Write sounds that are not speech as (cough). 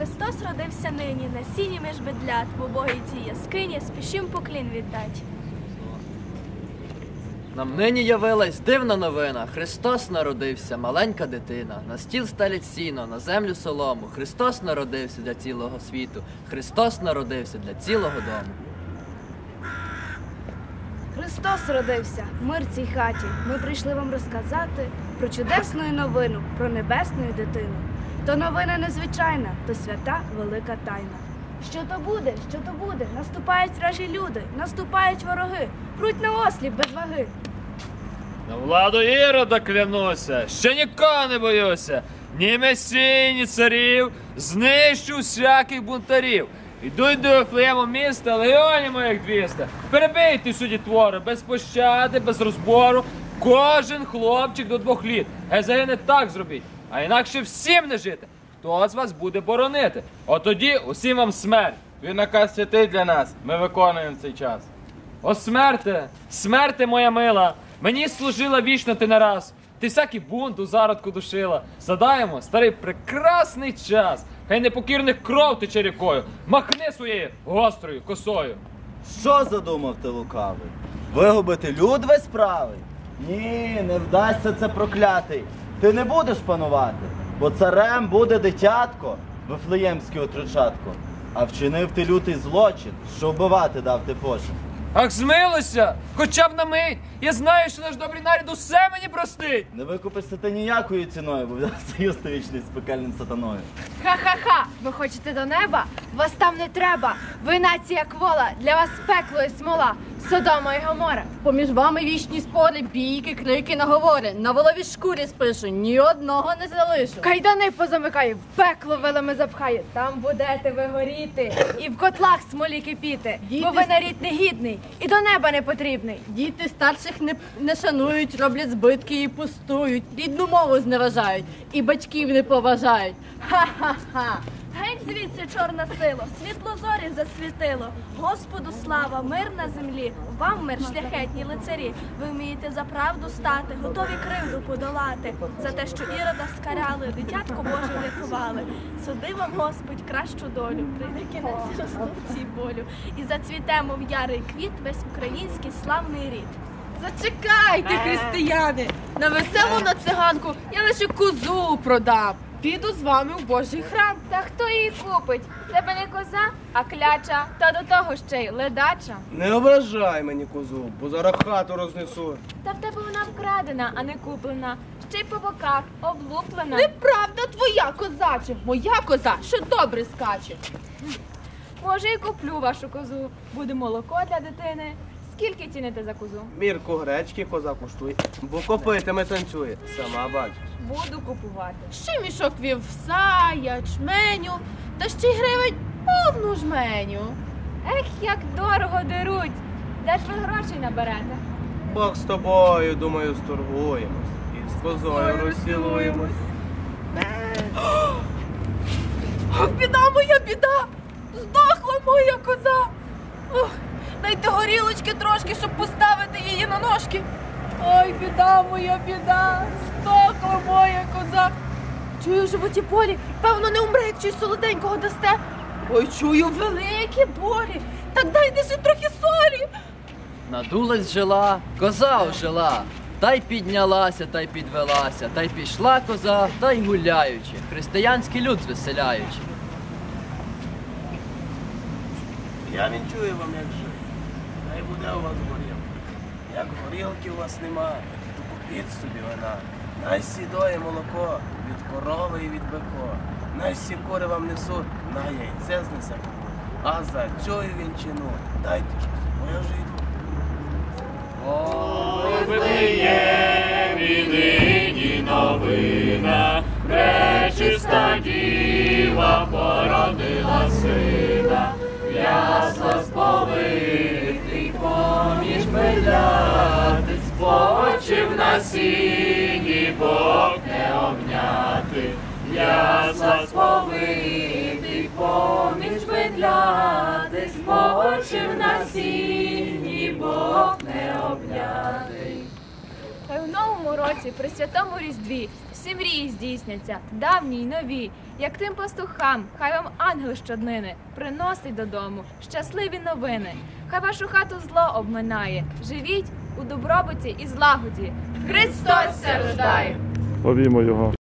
Христос родився нині, на сіні між бедлят, в убогій цій яскині, спішим поклін віддать. Нам нині явилась дивна новина. Христос народився, маленька дитина. На стіл стелять сіно, на землю солому. Христос народився для цілого світу. Христос народився для цілого дому. Христос родився, мир цій хаті. Ми прийшли вам розказати про чудесну новину, про небесну дитину. То новина незвичайна, то свята велика тайна. Що то буде, що то буде? Наступають вражі люди, наступають вороги, пруть на осліп без ваги. На владу Ірода клянуся, що нікого не боюся. Ні месій, ні царів, знищу всяких бунтарів. Ідуть до Ефлеєму міста, легіонів моїх 200. Перебийте суді твори, без пощади, без розбору. Кожен хлопчик до двох літ. Гай так зробіть, а інакше всім не жити. Хто з вас буде боронити? От тоді усім вам смерть. Він наказ святий для нас. Ми виконуємо цей час. О, смерте, смерте моя мила, мені служила вічно ти не раз. Ти всякий бунт у зародку душила. Задаємо старий прекрасний час. Хай непокірних кров тече рікою. Махни своєю гострою косою. Що задумав ти лукавий? Вигубити люд весь правий? Ні, не вдасться це проклятий. Ти не будеш панувати, бо царем буде дитятко, вифлеємське отрочатко. А вчинив ти лютий злочин, що вбивати дав ти почин. Ах, змилуйся, хоча б на мить. Я знаю, що наш добрий нарід усе мені простить. Не викупишся ти ніякою ціною, бо взяв (laughs) союз ти вічний з пекельним сатаною. Ха-ха-ха! Ви хочете до неба? Вас там не треба. Ви нація квола, для вас пекло і смола. Содома і Гомора. Поміж вами вічні спори, бійки, крики, наговори. На воловій шкурі спишу, ні одного не залишу. Кайдани позамикаю, в пекло вилами запхаю. Там будете ви горіти і в котлах смолі кипіти. Діти Бо ви с- нарід негідний і до неба не потрібний. Діти старших не, не шанують, роблять збитки і пустують, рідну мову зневажають і батьків не поважають. Ха-ха-ха! Геть звідси чорна сила, світло зорі засвітило. Господу слава, мир на землі, вам мир, шляхетні лицарі. Ви вмієте за правду стати, готові кривду подолати. За те, що ірода скарали, дитятко Боже врятували. Суди вам, Господь, кращу долю. Прийде кінець розлуці болю. І зацвітемо в ярий квіт весь український славний рід. Зачекайте, християни! На веселу на циганку я лише козу продам. Піду з вами в Божий храм. Та хто її купить? Тебе не коза, а кляча, та до того ще й ледача. Не ображай мені козу, бо зараз хату рознесу. Та в тебе вона вкрадена, а не куплена. Ще й по боках облуплена. Неправда твоя козаче, моя коза ще добре скаче. Може, і куплю вашу козу. Буде молоко для дитини. Скільки ціните за козу? Мірку гречки коза коштує, бо копитами танцює. Сама бачиш. Буду купувати. Ще мішок вівса, ячменю, та ще й гривень повну жменю. Ех, як дорого деруть. Де ж ви грошей наберете? Бог з тобою, думаю, сторгуємось. І з козою розцілуємось. Ох, біда моя біда! Здохла моя коза! Ох, дайте горілочки трошки, щоб поставити її на ножки. Ой, біда моя біда! Здохла моя коза! Чую в животі болі, певно, не умре, як чусь солоденького дасте. Ой, чую великі болі. Так дайте ще трохи солі. Надулась жила, коза ожила. Та й піднялася, та й підвелася, та й пішла коза, та й гуляючи, християнський люд звеселяючи. Я вінчую вам, як жив. Хай буде у вас горілка. Як горілки у вас нема, то купіть собі вина. Най сідоє молоко від корови і від бико. Най всі кури вам несуть, на яйце знесе. А за цю вінчину дайте щось, бо я вже йду. нині новина, пречиста діва породила сина, ясла сповитий спочив Бог не обняти, я сповитий поміж бедляти, спочив на сіні, Бог не обняти. Хай у новому році, при святому Різдві, всі мрії здійсняться, давні й нові, як тим пастухам, хай вам ангел щоднини приносить додому щасливі новини. Хай вашу хату зло обминає. Живіть у добробуті і злагоді. Христос рождає! Повімо його.